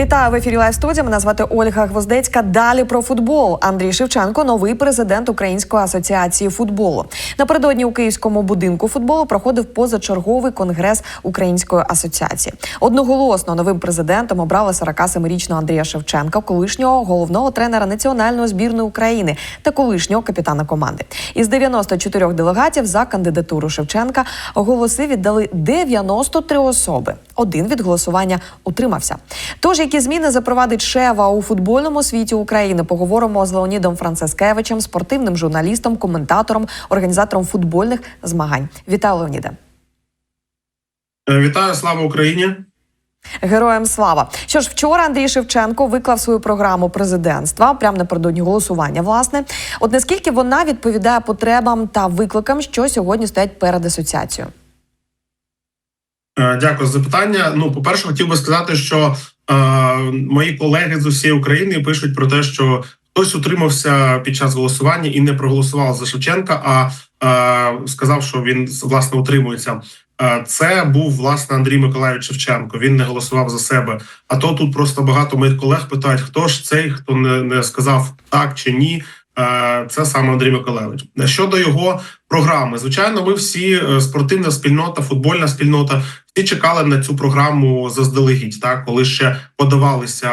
Вітаю в ефірі Лайв студія. Мене звати Ольга Гвоздецька. Далі про футбол. Андрій Шевченко, новий президент Української асоціації футболу. Напередодні у київському будинку футболу проходив позачерговий конгрес Української асоціації. Одноголосно новим президентом обрали 47-річного Андрія Шевченка, колишнього головного тренера національної збірної України та колишнього капітана команди. Із 94 делегатів за кандидатуру Шевченка голоси віддали 93 особи. Один від голосування утримався. Тож, які зміни запровадить Шева у футбольному світі України, поговоримо з Леонідом Францискевичем, спортивним журналістом, коментатором, організатором футбольних змагань. Вітаю, Леоніде. Е, Вітаю, слава Україні! Героям слава! Що ж, вчора Андрій Шевченко виклав свою програму президентства прямо напередодні голосування. Власне, от наскільки вона відповідає потребам та викликам, що сьогодні стоять перед асоціацією? Е, Дякую за запитання. Ну, по перше, хотів би сказати, що е, мої колеги з усієї України пишуть про те, що хтось утримався під час голосування і не проголосував за Шевченка, а е, сказав, що він власне утримується. Е, Це був власне Андрій Миколаївич Шевченко. Він не голосував за себе. А то тут просто багато моїх колег питають, хто ж цей, хто не, не сказав так чи ні. Е, Це саме Андрій Миколаївич. Щодо його програми, звичайно, ми всі е, спортивна спільнота, футбольна спільнота, всі чекали на цю програму заздалегідь. Так, коли ще подавалися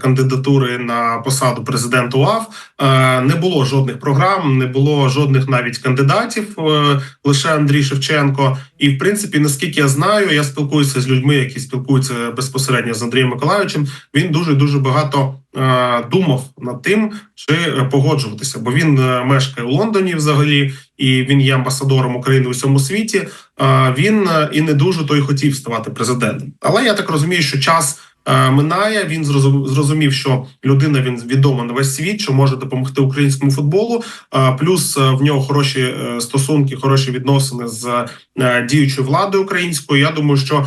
кандидатури на посаду президента УАФ, е, не було жодних програм, не було жодних навіть кандидатів. е, Лише Андрій Шевченко. І в принципі, наскільки я знаю, я спілкуюся з людьми, які спілкуються безпосередньо з Андрієм Миколаївичем. Він дуже дуже багато думав над тим, чи погоджуватися, бо він мешкає у Лондоні взагалі, і він є амбасадором України у всьому світі. Він е, і не дуже той хотів ставати президентом. Але я так розумію, що час. Е, Минає він зрозум- зрозумів, що людина він відома на весь світ, що може допомогти українському футболу. Е, Плюс е, в нього хороші стосунки, хороші відносини з діючою владою українською. Я думаю, що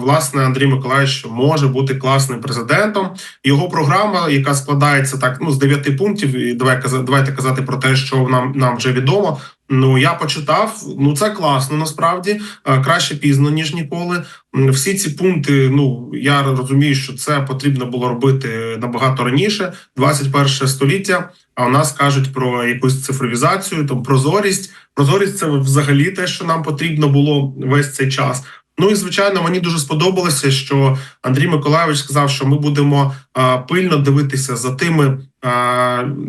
власне Андрій Миколаївич може бути класним президентом. Його програма, яка складається так ну з дев'яти пунктів, і давай давайте казати про те, що нам нам вже відомо. Ну я почитав. Ну це класно. Насправді Е, краще пізно ніж ніколи. Всі ці пункти. Ну я розумію, що це потрібно було робити набагато раніше, 21 століття. А у нас кажуть про якусь цифровізацію, там прозорість. Прозорість це взагалі те, що нам потрібно було весь цей час. Ну і звичайно, мені дуже сподобалося, що Андрій Миколаївич сказав, що ми будемо пильно дивитися за тими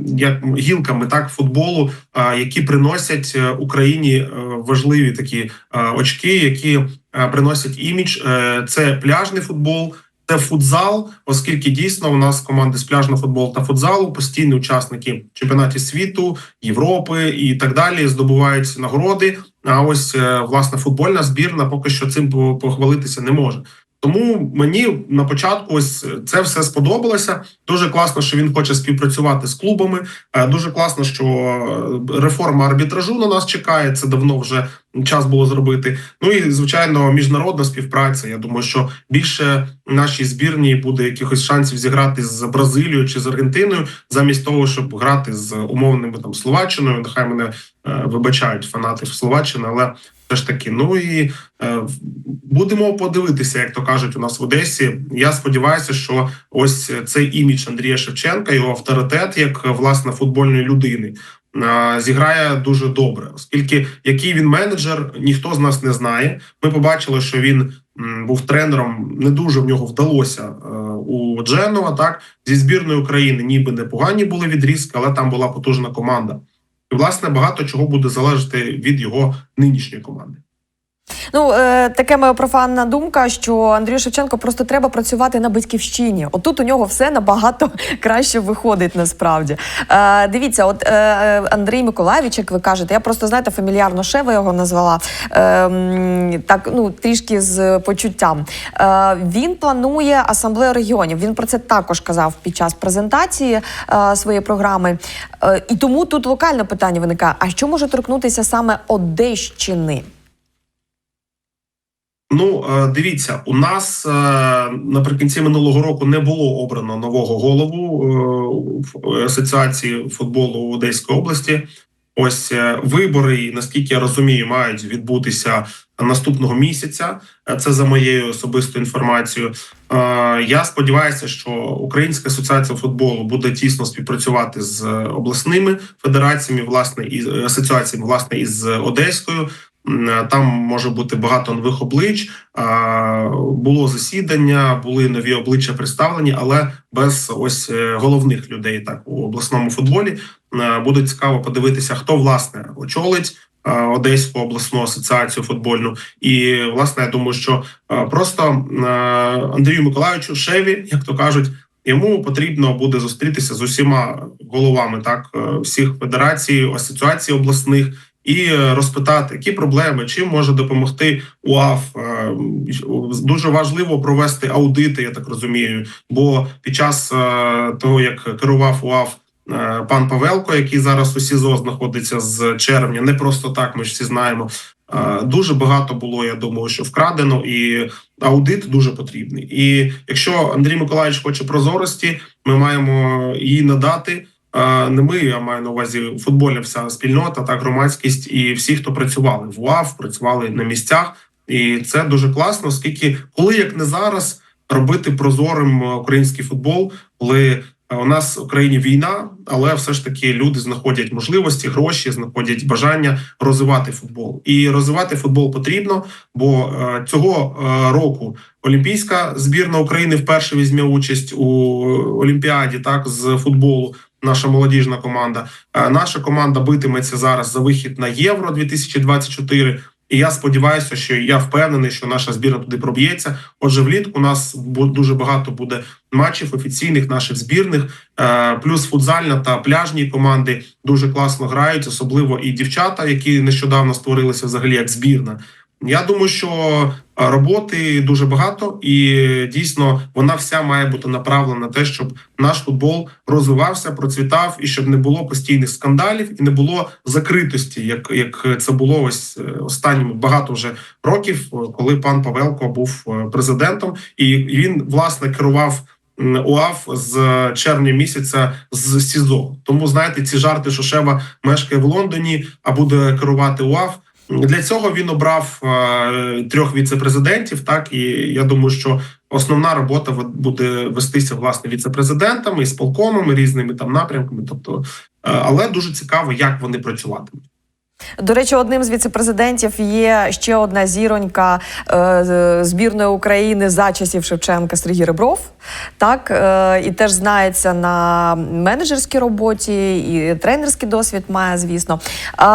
як гілками так футболу, які приносять е, Україні е, важливі такі очки, які приносять імідж. Е, Це пляжний футбол. Це футзал, оскільки дійсно у нас команди з пляжного футболу та футзалу постійні учасники чемпіонатів світу, Європи і так далі здобувають нагороди. А ось е, власне футбольна збірна поки що цим по- похвалитися не може. Тому мені на початку ось це все сподобалося. Дуже класно, що він хоче співпрацювати з клубами. Е, Дуже класно, що е, реформа арбітражу на нас чекає. Це давно вже час було зробити. Ну і звичайно, міжнародна співпраця. Я думаю, що більше нашій збірній буде якихось шансів зіграти з Бразилією чи з Аргентиною, замість того, щоб грати з умовними там Словаччиною. Нехай мене е, вибачають фанати Словаччини, але все ж таки, ну і е, будемо подивитися, як то кажуть у нас в Одесі. Я сподіваюся, що ось цей імідж Андрія Шевченка, його авторитет як власне футбольної людини. е, Зіграє дуже добре, оскільки який він менеджер, ніхто з нас не знає. Ми побачили, що він був тренером. Не дуже в нього вдалося е, у Дженова. Так зі збірної України, ніби непогані були відрізки, але там була потужна команда. І власне багато чого буде залежати від його нинішньої команди. Ну, е, таке моя профанна думка, що Андрію Шевченко просто треба працювати на батьківщині. Отут у нього все набагато краще виходить насправді. Е, дивіться, от е, Андрій Миколаївич, як ви кажете, я просто знаєте, фамільярно Шева його назвала е, так, ну трішки з почуттям. Е, він планує асамблею регіонів. Він про це також казав під час презентації е, своєї програми. Е, і тому тут локальне питання виникає: а що може торкнутися саме Одещини? Ну, е, дивіться, у нас е, наприкінці минулого року не було обрано нового голову е, асоціації футболу Одеської області. Ось вибори, наскільки я розумію, мають відбутися наступного місяця. Це за моєю особистою інформацією. Я сподіваюся, що Українська асоціація футболу буде тісно співпрацювати з обласними федераціями, власне, і асоціаціями, власне, із Одеською. Е, Там може бути багато нових облич. Було засідання, були нові обличчя представлені, але без ось е, головних людей так у обласному футболі. Е, Буде цікаво подивитися, хто власне очолить е, Одеську обласну асоціацію футбольну. І власне я думаю, що е, просто е, Андрію Миколаївичу Шеві, як то кажуть. Йому потрібно буде зустрітися з усіма головами так е, всіх федерацій, асоціацій обласних і е, розпитати, які проблеми, чим може допомогти УАФ. Е, Дуже важливо провести аудити, я так розумію. Бо під час е, того, як керував УАФ пан Павелко, який зараз у СІЗО знаходиться з червня, не просто так, ми ж всі знаємо. Дуже багато було, я думаю, що вкрадено, і аудит дуже потрібний. І якщо Андрій Миколаївич хоче прозорості, ми маємо її надати. Не ми, я маю на увазі футбольна вся спільнота, так громадськість і всі, хто працювали в УАФ, працювали на місцях. І це дуже класно, оскільки коли як не зараз робити прозорим е, український футбол, коли е, у нас в Україні війна, але все ж таки люди знаходять можливості, гроші, знаходять бажання розвивати футбол. І розвивати футбол потрібно, бо е, цього року Олімпійська збірна України вперше візьме участь у Олімпіаді, так з футболу. Наша молодіжна команда. Е, Наша команда битиметься зараз за вихід на Євро 2024. І я сподіваюся, що я впевнений, що наша збірна туди проб'ється. Отже, влітку у нас дуже багато буде матчів офіційних наших збірних, е, плюс футзальна та пляжні команди дуже класно грають, особливо і дівчата, які нещодавно створилися взагалі як збірна. Я думаю, що е, роботи дуже багато, і дійсно вона вся має бути направлена на те, щоб наш футбол розвивався, процвітав, і щоб не було постійних скандалів і не було закритості, як, як це було ось е, останніми багато вже років, е, коли пан Павелко був е, президентом, і він власне керував. УАФ з червня місяця з СІЗО. Тому знаєте, ці жарти, що Шева мешкає в Лондоні, а буде керувати УАФ. Для цього він обрав е, трьох віцепрезидентів. Так і я думаю, що основна робота буде вестися власне віцепрезидентами і з полкомами різними там напрямками. Тобто, е, але дуже цікаво, як вони працюватимуть. До речі, одним з віцепрезидентів є ще одна зіронька е, збірної України за часів Шевченка Сергій Ребров. Так е, і теж знається на менеджерській роботі, і тренерський досвід має, звісно. Е,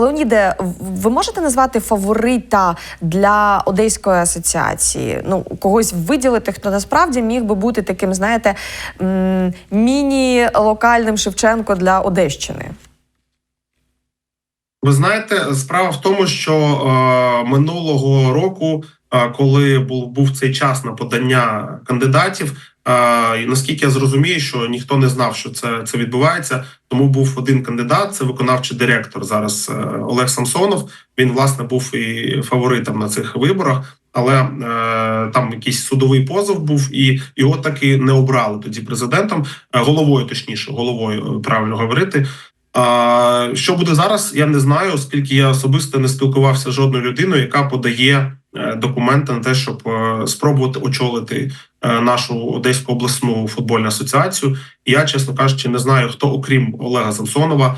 Леоніде, ви можете назвати фаворита для Одеської асоціації? Ну, когось виділити, хто насправді міг би бути таким, знаєте, міні-локальним Шевченко для Одещини. Ви знаєте, справа в тому, що е, минулого року, е, коли був був цей час на подання кандидатів, е, і наскільки я зрозумію, що ніхто не знав, що це, це відбувається. Тому був один кандидат, це виконавчий директор зараз е, Олег Самсонов. Він власне був і фаворитом на цих виборах. Але е, там якийсь судовий позов був, і його таки не обрали тоді президентом, е, головою, точніше, головою е, правильно говорити. А, що буде зараз, я не знаю, оскільки я особисто не спілкувався з жодною людиною, яка подає е, документи на те, щоб е, спробувати очолити е, нашу Одеську обласну футбольну асоціацію. І я, чесно кажучи, не знаю, хто, окрім Олега Самсонова,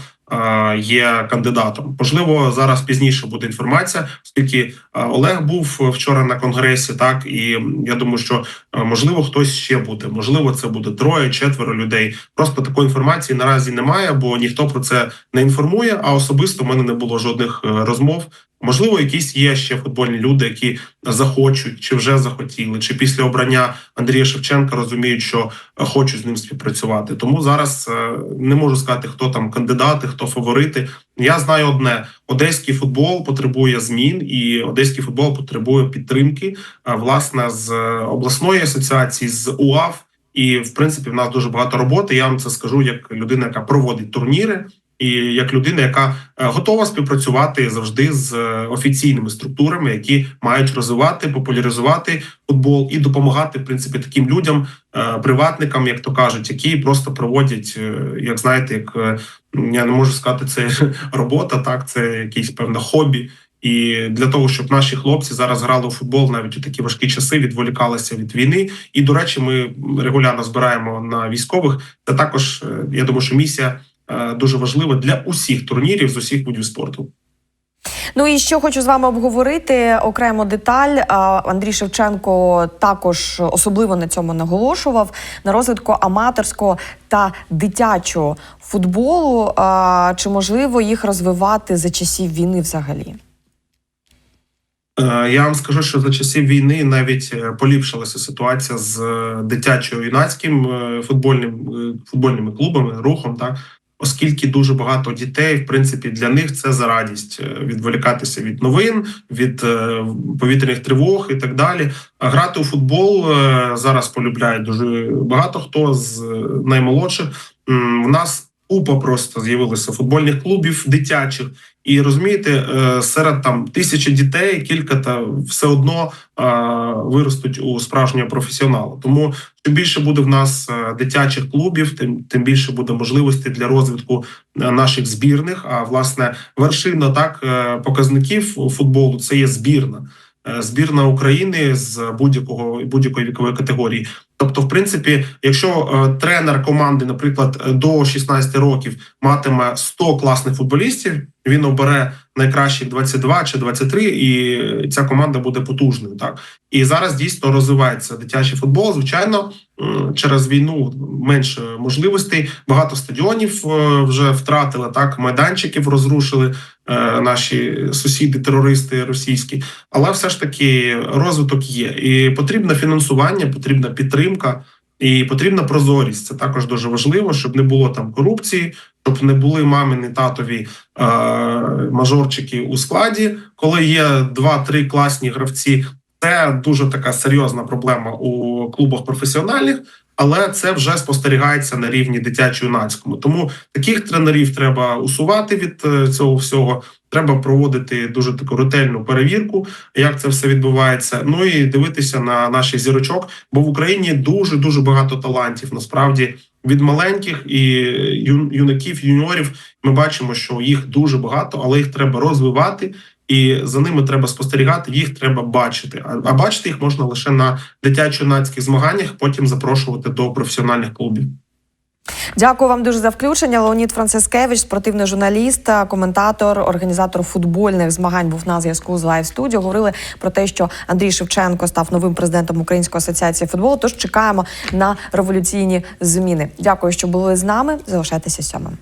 є кандидатом. Можливо, зараз пізніше буде інформація, оскільки е, Олег був вчора на конгресі, так і я думаю, що е, можливо хтось ще буде. Можливо, це буде троє, четверо людей. Просто такої інформації наразі немає, бо ніхто про це не інформує. А особисто в мене не було жодних е, розмов. Можливо, якісь є ще футбольні люди, які захочуть чи вже захотіли, чи після обрання Андрія Шевченка розуміють, що е, хочуть з ним співпрацювати. Тому зараз е, не можу сказати, хто там кандидати, хто фаворити. Я знаю одне: одеський футбол потребує змін, і одеський футбол потребує підтримки е, власне з е, обласної асоціації з УАФ. І в принципі в нас дуже багато роботи. Я вам це скажу як людина, яка проводить турніри, і як людина, яка е, готова співпрацювати завжди з офіційними структурами, які мають розвивати, популяризувати футбол і допомагати в принципі таким людям, приватникам, як то кажуть, які просто проводять, як знаєте, як я не можу сказати, це робота, так це якесь певне хобі. І для того, щоб наші хлопці зараз грали у футбол навіть у такі важкі часи, відволікалися від війни. І до речі, ми регулярно збираємо на військових. Це також е, я думаю, що місія е, дуже важлива для усіх турнірів з усіх видів спорту. Ну і що хочу з вами обговорити окремо деталь. Андрій Шевченко також особливо на цьому наголошував на розвитку аматорського та дитячого футболу. Чи можливо їх розвивати за часів війни взагалі? Е, Я вам скажу, що за часів війни навіть е, поліпшилася ситуація з е, дитячо-юнацьким футбольним футбольними клубами, рухом, так оскільки дуже багато дітей, в принципі, для них це за радість е, відволікатися від новин, від е, повітряних тривог і так далі. А грати у футбол е, зараз полюбляє дуже багато хто з наймолодших. В нас купа просто з'явилося футбольних клубів дитячих. І розумієте, е, серед там тисячі дітей кілька та все одно е, виростуть у справжнього професіонала. Тому чим більше буде в нас е, дитячих клубів, тим тим більше буде можливостей для розвитку наших збірних. А власне вершина так показників футболу це є збірна. Збірна України з будь-якого будь-якої вікової категорії. Тобто, в принципі, якщо е, тренер команди, наприклад, е, до 16 років матиме 100 класних футболістів, він обере найкращих 22 чи 23, і ця команда буде потужною. Так і зараз дійсно розвивається дитячий футбол. Звичайно, через війну менше можливостей. Багато стадіонів е, вже втратили так, майданчиків розрушили е, наші сусіди, терористи російські. Але все ж таки розвиток є, і потрібне фінансування, потрібна підтримка. І потрібна прозорість. Це також дуже важливо, щоб не було там корупції, щоб не були мамини татові е, мажорчики у складі, коли є два-три класні гравці. Це дуже така серйозна проблема у клубах професіональних, але це вже спостерігається на рівні дитячо-юнацькому. Тому таких тренерів треба усувати від е, цього всього. Треба проводити дуже таку ретельну перевірку, як це все відбувається. Ну і дивитися на наших зірочок, бо в Україні дуже дуже багато талантів. Насправді від маленьких і юнаків, юніорів ми бачимо, що їх дуже багато, але їх треба розвивати. І за ними треба спостерігати, їх треба бачити. А, бачити їх можна лише на дитячо-юнацьких змаганнях, потім запрошувати до професіональних клубів. Дякую вам дуже за включення. Леонід Францискевич, спортивний журналіст, коментатор, організатор футбольних змагань, був на зв'язку з Live Studio. Говорили про те, що Андрій Шевченко став новим президентом Української асоціації футболу. Тож чекаємо на революційні зміни. Дякую, що були з нами. Залишайтеся сьомим.